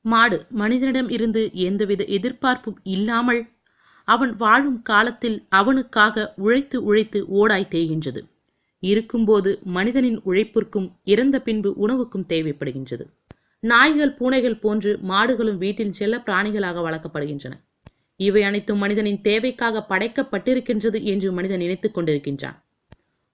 மாடு மனிதனிடம் இருந்து எந்தவித எதிர்பார்ப்பும் இல்லாமல் அவன் வாழும் காலத்தில் அவனுக்காக உழைத்து உழைத்து ஓடாய் தேய்கின்றது. இருக்கும்போது மனிதனின் உழைப்பிற்கும் இறந்த பின்பு உணவுக்கும் தேவைப்படுகின்றது. நாய்கள் பூனைகள் போன்று மாடுகளும் வீட்டில் செல்ல பிராணிகளாக வளர்க்கப்படுகின்றன. இவை அனைத்தும் மனிதனின் தேவைக்காக படைக்கப்பட்டிருக்கின்றது என்று மனிதன் நினைத்துக் கொண்டிருக்கின்றான்.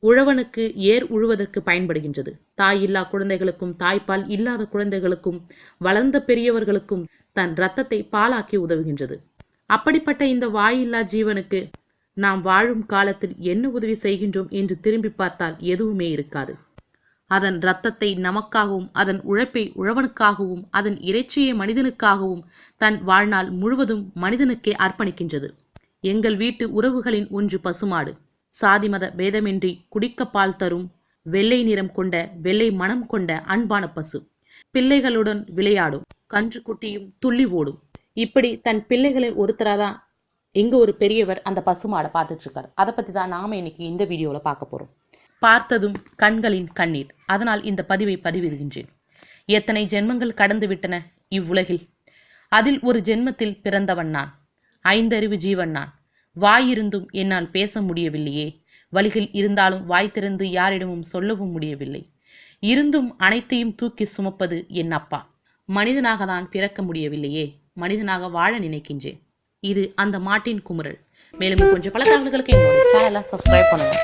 உழவனுக்கு ஏர் உழுவதற்கு பயன்படுகின்றது. தாய் இல்லா குழந்தைகளுக்கும் தாய்ப்பால் இல்லாத குழந்தைகளுக்கும் வளர்ந்த பெரியவர்களுக்கும் தன் இரத்தத்தை பாலாக்கி உதவுகின்றது. அப்படிப்பட்ட இந்த வாயில்லா ஜீவனுக்கு நாம் வாழும் காலத்தில் என்ன உதவி செய்கின்றோம் என்று திரும்பி பார்த்தால் எதுவுமே இருக்காது. அதன் இரத்தத்தை நமக்காகவும் அதன் உழைப்பை உழவனுக்காகவும் அதன் இறைச்சியை மனிதனுக்காகவும் தன் வாழ்நாள் முழுவதும் மனிதனுக்கே அர்ப்பணிக்கின்றது. எங்கள் வீட்டு உறவுகளின் ஒன்று பசுமாடு. சாதி மத பேதமின்றி குடிக்க பால் தரும் வெள்ளை நிறம் கொண்ட வெள்ளை மனம் கொண்ட அன்பான பசு பிள்ளைகளுடன் விளையாடும் கன்று குட்டியும் துள்ளி ஓடும். இப்படி தன் பிள்ளைகளில் ஒருத்தராதான் இங்க ஒரு பெரியவர் அந்த பசுமாடை பார்த்துட்ருக்கார். அதை பற்றி தான் நாம இன்னைக்கு இந்த வீடியோல பார்க்க போறோம். பார்த்ததும் கண்களின் கண்ணீர். அதனால் இந்த பதிவை பதிவிடுகின்றேன். எத்தனை ஜென்மங்கள் கடந்து விட்டன இவ்வுலகில். அதில் ஒரு ஜென்மத்தில் பிறந்தவன் நான். ஐந்தறிவு ஜீவன் நான். வாயிருந்தும் என்னால் பேச முடியவில்லையே. வழிகள் இருந்தாலும் வாய் திறந்து யாரிடமும் சொல்லவும் முடியவில்லை. இருந்தும் அனைத்தையும் தூக்கி சுமப்பது என் அப்பா. மனிதனாக தான் பிறக்க முடியவில்லையே. மனிதனாக வாழ நினைக்கின்றேன். இது அந்த மாட்டின் குமுறல். மேலும் கொஞ்சம் பல தகவல்களுக்கு என்னோட சேனலை சப்ஸ்கிரைப் பண்ணுங்க.